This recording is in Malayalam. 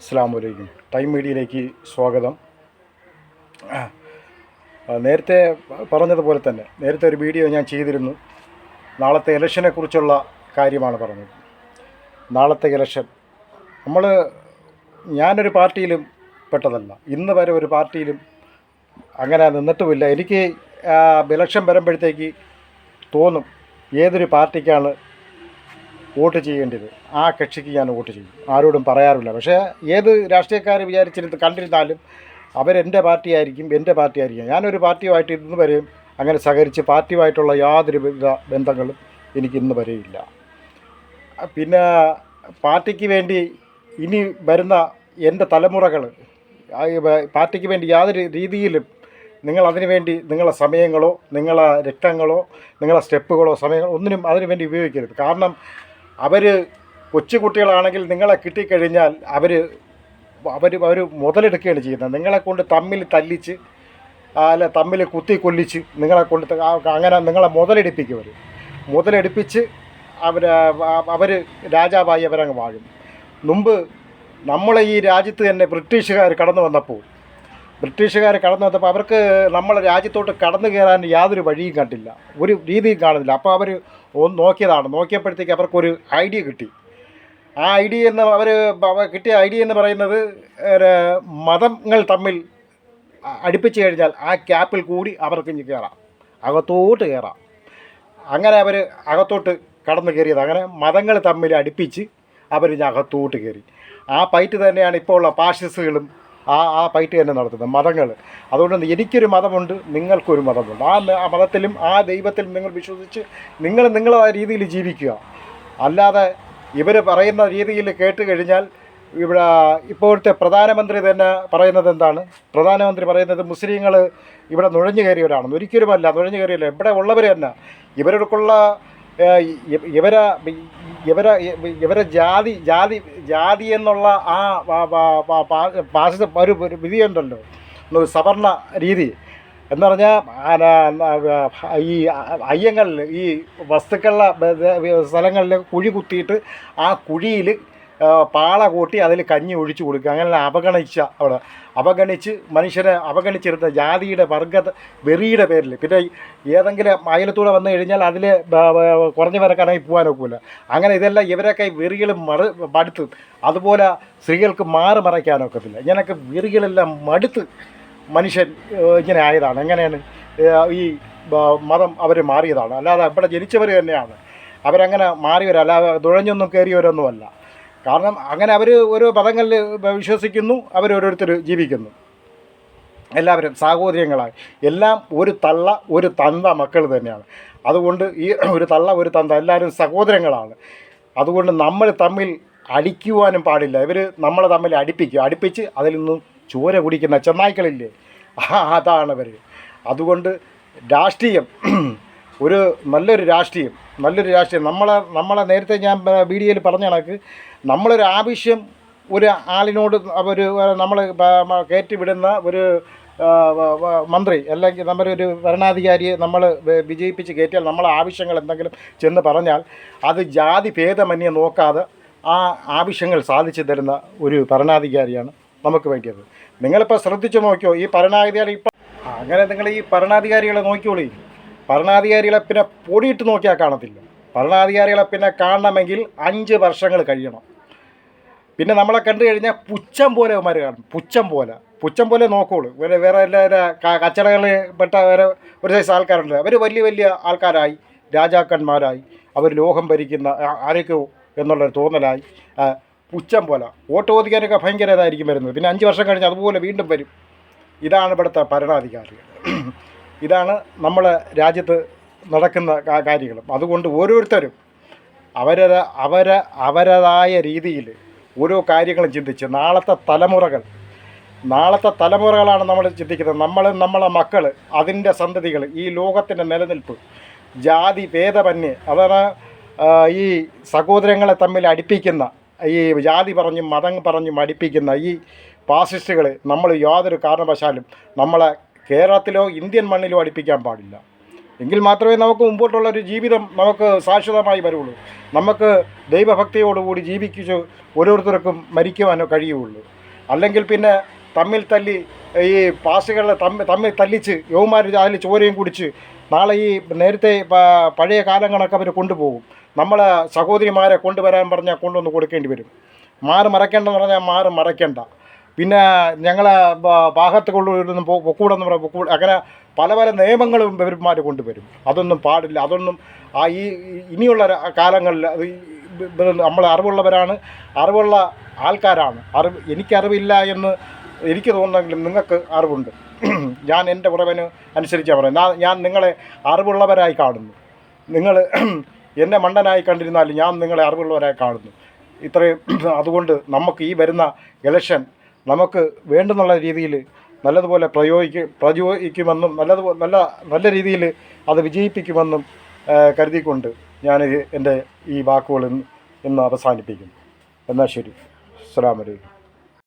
അസ്സാം വലൈക്കും ടൈം മീഡിയയിലേക്ക് സ്വാഗതം. നേരത്തെ പറഞ്ഞതുപോലെ തന്നെ നേരത്തെ ഒരു വീഡിയോ ഞാൻ ചെയ്തിരുന്നു. നാളത്തെ ഇലക്ഷനെ കുറിച്ചുള്ള കാര്യമാണ് പറഞ്ഞത്. നാളത്തെ ഇലക്ഷൻ. നമ്മൾ ഞാനൊരു പാർട്ടിയിലും പെട്ടതല്ല. ഇന്ന് വരെ ഒരു പാർട്ടിയിലും അങ്ങനെ നിന്നിട്ടുമില്ല. എനിക്ക് ഇലക്ഷൻ വരുമ്പോഴത്തേക്ക് തോന്നും ഏതൊരു പാർട്ടിക്കാണ് വോട്ട് ചെയ്യേണ്ടത്? ആ കക്ഷിക്ക് ഞാൻ വോട്ട് ചെയ്യും. ആരോടും പറയാറില്ല. പക്ഷേ ഏത് രാഷ്ട്രീയക്കാർ വിചാരിച്ചിരുന്ന് കണ്ടിരുന്നാലും അവരെന്റെ പാർട്ടിയായിരിക്കും എന്റെ പാർട്ടിയായിരിക്കും. ഞാനൊരു പാർട്ടിയുമായിട്ട് ഇന്ന് വരെയും അങ്ങനെ സഹകരിച്ച് പാർട്ടിയുമായിട്ടുള്ള യാതൊരു ബന്ധങ്ങളും എനിക്ക് ഇന്ന് വരെയില്ല. പിന്നെ പാർട്ടിക്ക് വേണ്ടി ഇനി വരുന്ന എന്റെ തലമുറകൾ പാർട്ടിക്ക് വേണ്ടി യാതൊരു രീതിയിലും നിങ്ങൾ അതിനു വേണ്ടി നിങ്ങളെ സമയങ്ങളോ നിങ്ങളെ രക്തങ്ങളോ നിങ്ങളെ സ്റ്റെപ്പുകളോ സമയങ്ങളോ ഒന്നിനും അതിനു വേണ്ടി ഉപയോഗിക്കരുത്. കാരണം അവർ കൊച്ചുകുട്ടികളാണെങ്കിൽ നിങ്ങളെ കിട്ടിക്കഴിഞ്ഞാൽ അവർ അവർ അവർ മുതലെടുക്കുകയാണ് ചെയ്യുന്നത്. നിങ്ങളെ കൊണ്ട് തമ്മിൽ തല്ലിച്ച് അല്ല തമ്മിൽ കുത്തി കൊല്ലിച്ച് നിങ്ങളെ കൊണ്ട് അങ്ങനെ നിങ്ങളെ മുതലെടുപ്പിക്കും അവർ മുതലെടുപ്പിച്ച് അവർ അവർ രാജാവായി അവരങ്ങ് വാഴും. മുമ്പ് നമ്മളെ ഈ രാജ്യത്ത് തന്നെ ബ്രിട്ടീഷുകാർ കടന്നു വന്നപ്പോൾ ബ്രിട്ടീഷുകാർ കടന്നു വന്നപ്പോൾ അവർക്ക് നമ്മളെ രാജ്യത്തോട്ട് കടന്നു കയറാൻ യാതൊരു വഴിയും കണ്ടില്ല. ഒരു രീതിയും കാണുന്നില്ല. അപ്പോൾ അവർ ഒന്ന് നോക്കിയതാണ്. നോക്കിയപ്പോഴത്തേക്ക് അവർക്കൊരു ഐഡിയ കിട്ടി. ആ ഐഡിയ എന്ന് അവർ കിട്ടിയ ഐഡിയ എന്ന് പറയുന്നത് മതങ്ങൾ തമ്മിൽ അടുപ്പിച്ച് കഴിഞ്ഞാൽ ആ ക്യാപ്പിൽ കൂടി അവർക്ക് ഇനി കയറാം. അകത്തോട്ട് കയറാം. അങ്ങനെ അവർ അകത്തോട്ട് കടന്നു കയറിയത്. അങ്ങനെ മതങ്ങൾ തമ്മിൽ അടുപ്പിച്ച് അവർ ഇനി അകത്തോട്ട് കയറി. ആ പൈറ്റ് തന്നെയാണ് ഇപ്പോൾ ഉള്ള പാഷിസ്റ്റുകളും ആ ആ പൈറ്റ് തന്നെ നടത്തുന്നത് മതങ്ങൾ അതുകൊണ്ട് എനിക്കൊരു മതമുണ്ട് നിങ്ങൾക്കൊരു മതമുണ്ട്. ആ ആ മതത്തിലും ആ ദൈവത്തിലും നിങ്ങൾ വിശ്വസിച്ച് നിങ്ങൾ നിങ്ങളെ രീതിയിൽ ജീവിക്കുക. അല്ലാതെ ഇവർ പറയുന്ന രീതിയിൽ കേട്ട് കഴിഞ്ഞാൽ ഇവിടെ ഇപ്പോഴത്തെ പ്രധാനമന്ത്രി തന്നെ പറയുന്നത് എന്താണ്? പ്രധാനമന്ത്രി പറയുന്നത് മുസ്ലിങ്ങൾ ഇവിടെ നുഴഞ്ഞു കയറിയവരാണെന്ന്. ഒരിക്കലുമല്ല നുഴഞ്ഞു കയറിയല്ല. ഇവിടെ ഉള്ളവർ തന്നെ. ഇവരൊക്കെയുള്ള ഏഹ്, ഇവരെ ഇവരെ ഇവരെ ജാതി ജാതി ജാതി എന്നുള്ള ആ പാശ ഒരു വിധിയുണ്ടല്ലോ സവർണ രീതി. എന്ന് പറഞ്ഞാൽ ഈ അയ്യങ്ങളിൽ ഈ വസ്തുക്കളുടെ സ്ഥലങ്ങളിൽ കുഴി കുത്തിയിട്ട് ആ കുഴിയിൽ പാള കൂട്ടി അതിൽ കഞ്ഞി ഒഴിച്ചു കൊടുക്കുക. അങ്ങനെ അവഗണിച്ച അവിടെ. അവഗണിച്ച് മനുഷ്യരെ അവഗണിച്ചെടുത്ത ജാതിയുടെ വർഗ വെറിയുടെ പേരിൽ പിന്നെ ഏതെങ്കിലും അയലത്തൂടെ വന്നു കഴിഞ്ഞാൽ അതിൽ കുറഞ്ഞു വരക്കാനായി പോകാനൊക്കില്ല അങ്ങനെ ഇതെല്ലാം ഇവരൊക്കെ വെറികൾ മറു മടുത്ത് അതുപോലെ സ്ത്രീകൾക്ക് മാറി മറയ്ക്കാനൊക്കത്തില്ല ഇങ്ങനെയൊക്കെ വെറികളെല്ലാം മടുത്ത് മനുഷ്യൻ ഇങ്ങനെ ആയതാണ്. എങ്ങനെയാണ്? ഈ മതം അവർ മാറിയതാണ്. അല്ലാതെ ഇവിടെ ജനിച്ചവർ തന്നെയാണ്. അവരങ്ങനെ മാറിയവരല്ല. തുഴഞ്ഞൊന്നും കയറിയവരൊന്നുമല്ല. കാരണം അങ്ങനെ അവർ ഓരോ പദങ്ങളിൽ വിശ്വസിക്കുന്നു അവർ ഓരോരുത്തർ ജീവിക്കുന്നു. എല്ലാവരും സാഹോദര്യങ്ങളായി. എല്ലാം ഒരു തള്ള ഒരു തന്ത മക്കൾ തന്നെയാണ്. അതുകൊണ്ട് ഈ ഒരു തള്ള ഒരു തന്ത എല്ലാവരും സഹോദരങ്ങളാണ്. അതുകൊണ്ട് നമ്മൾ തമ്മിൽ അടിക്കുവാനും പാടില്ല. ഇവർ നമ്മളെ തമ്മിൽ അടിപ്പിക്കുക അടുപ്പിച്ച് അതിൽ നിന്നും ചോര കുടിക്കുന്ന ചെന്നായ്ക്കളില്ലേ അതാണ് അവർ അതുകൊണ്ട് രാഷ്ട്രീയം ഒരു നല്ലൊരു രാഷ്ട്രീയം. നല്ലൊരു രാഷ്ട്രീയം. നമ്മളെ നമ്മളെ നേരത്തെ ഞാൻ വീഡിയോയിൽ പറഞ്ഞ കണക്ക് നമ്മളൊരു ആവശ്യം ഒരു ആളിനോട് ഒരു നമ്മൾ കയറ്റി വിടുന്ന ഒരു മന്ത്രി അല്ലെങ്കിൽ നമ്മുടെ ഒരു ഭരണാധികാരിയെ നമ്മൾ വിജയിപ്പിച്ച് കയറ്റിയാൽ നമ്മളെ ആവശ്യങ്ങൾ എന്തെങ്കിലും ചെന്ന് പറഞ്ഞാൽ അത് ജാതി ഭേദമന്യെ നോക്കാതെ ആ ആവശ്യങ്ങൾ സാധിച്ചു തരുന്ന ഒരു ഭരണാധികാരിയാണ് നമുക്ക് വേണ്ടിയത്. നിങ്ങളിപ്പോൾ ശ്രദ്ധിച്ചു നോക്കിയോ? ഈ ഭരണാധികാരി ഇപ്പം അങ്ങനെ നിങ്ങൾ ഈ ഭരണാധികാരികളെ നോക്കിയോളി ഭരണാധികാരികളെ പിന്നെ പൊടിയിട്ട് നോക്കിയാൽ കാണത്തില്ല. ഭരണാധികാരികളെ പിന്നെ കാണണമെങ്കിൽ അഞ്ച് വർഷങ്ങൾ കഴിയണം. പിന്നെ നമ്മളെ കണ്ടു കഴിഞ്ഞാൽ പുച്ഛം പോലെ അവന്മാർ കാണും. പുച്ഛം പോലെ. പുച്ഛം പോലെ നോക്കുള്ളൂ. വേറെ വേറെ എല്ലാ കച്ചടകളിൽ പെട്ട വേറെ ഒരു സൈസ് ആൾക്കാരുണ്ട്. അവർ വലിയ വലിയ ആൾക്കാരായി. രാജാക്കന്മാരായി. അവർ ലോകം ഭരിക്കുന്ന ആരൊക്കെയോ എന്നുള്ളൊരു തോന്നലായി. പുച്ഛം പോലെ. വോട്ട് ചോദിക്കാനൊക്കെ ഭയങ്കര ഇതായിരിക്കും വരുന്നത്. പിന്നെ അഞ്ച് വർഷം കഴിഞ്ഞ് അതുപോലെ വീണ്ടും വരും. ഇതാണ് ഇവിടുത്തെ ഭരണാധികാരികൾ. ഇതാണ് നമ്മളെ രാജ്യത്ത് നടക്കുന്ന കാര്യങ്ങൾ അതുകൊണ്ട് ഓരോരുത്തരും അവരുടെ അവരെ അവരതായ രീതിയിൽ ഓരോ കാര്യങ്ങളും ചിന്തിച്ച് നാളത്തെ തലമുറകൾ നാളത്തെ തലമുറകളാണ് നമ്മൾ ചിന്തിക്കുന്നത്. നമ്മൾ നമ്മളെ മക്കൾ അതിന്റെ സന്തതികൾ ഈ ലോകത്തിന്റെ നിലനിൽപ്പ് ജാതി ഭേദമന്യേ അതാണ് ഈ സഹോദരങ്ങളെ തമ്മിൽ അടുപ്പിക്കുന്ന ഈ ജാതി പറഞ്ഞും മതം പറഞ്ഞും അടുപ്പിക്കുന്ന ഈ ഫാസിസ്റ്റുകൾ നമ്മൾ യാതൊരു കാരണവശാലും നമ്മളെ കേരളത്തിലോ ഇന്ത്യൻ മണ്ണിലോ അടുപ്പിക്കാൻ പാടില്ല. എങ്കിൽ മാത്രമേ നമുക്ക് മുമ്പോട്ടുള്ള ഒരു ജീവിതം നമുക്ക് ശാശ്വതമായി വരുള്ളൂ. നമുക്ക് ദൈവഭക്തിയോടുകൂടി ജീവിച്ച് ഓരോരുത്തർക്കും മരിക്കുവാനോ കഴിയുള്ളൂ. അല്ലെങ്കിൽ പിന്നെ തമ്മിൽ തല്ലി ഈ പാസുകളെ തമ്മിൽ തമ്മിൽ തല്ലിച്ച് യൗമാർ അതിൽ ചോരയും കുടിച്ച് നാളെ ഈ നേരത്തെ പഴയ കാലങ്ങളൊക്കെ അവർ കൊണ്ടുപോകും. നമ്മളെ സഹോദരിമാരെ കൊണ്ടുവരാൻ പറഞ്ഞാൽ കൊണ്ടുവന്ന് കൊടുക്കേണ്ടി വരും. മാറ് മറയ്ക്കേണ്ടെന്ന് പറഞ്ഞാൽ മാറ് മറയ്ക്കണ്ട പിന്നെ ഞങ്ങളെ കൊണ്ടുവരുന്ന പൊക്കൂടെന്ന് പറയാം പൊക്കൂട് അങ്ങനെ പല പല നിയമങ്ങളും ഇവന്മാർ കൊണ്ടുവരും. അതൊന്നും പാടില്ല. അതൊന്നും ആ ഈ ഇനിയുള്ള കാലങ്ങളിൽ അത് നമ്മൾ അറിവുള്ളവരാണ്. അറിവുള്ള ആൾക്കാരാണ്. അറിവ് എനിക്കറിവില്ല എന്ന് എനിക്ക് തോന്നുന്നെങ്കിലും നിങ്ങൾക്ക് അറിവുണ്ട്. ഞാൻ എന്റെ ഉറവന് അനുസരിച്ചാണ് പറയുന്നത്. ഞാൻ നിങ്ങളെ അറിവുള്ളവരായി കാണുന്നു. നിങ്ങൾ എന്നെ മണ്ടനായി കണ്ടിരുന്നാലും ഞാൻ നിങ്ങളെ അറിവുള്ളവരായി കാണുന്നു. ഇത്രയും അതുകൊണ്ട് നമുക്ക് ഈ വരുന്ന ഇലക്ഷൻ നമുക്ക് വേണ്ടുന്നുള്ള രീതിയിൽ നല്ലതുപോലെ പ്രയോഗിക്ക പ്രയോഗിക്കുമെന്നും നല്ലതുപോലെ നല്ല നല്ല രീതിയിൽ അത് വിജയിപ്പിക്കുമെന്നും കരുതിക്കൊണ്ട് ഞാൻ എന്റെ ഈ വാക്കുകൾ ഇന്ന് അവസാനിപ്പിക്കും എന്നാൽ ശരി. അസ്സാം അലൈക്കും.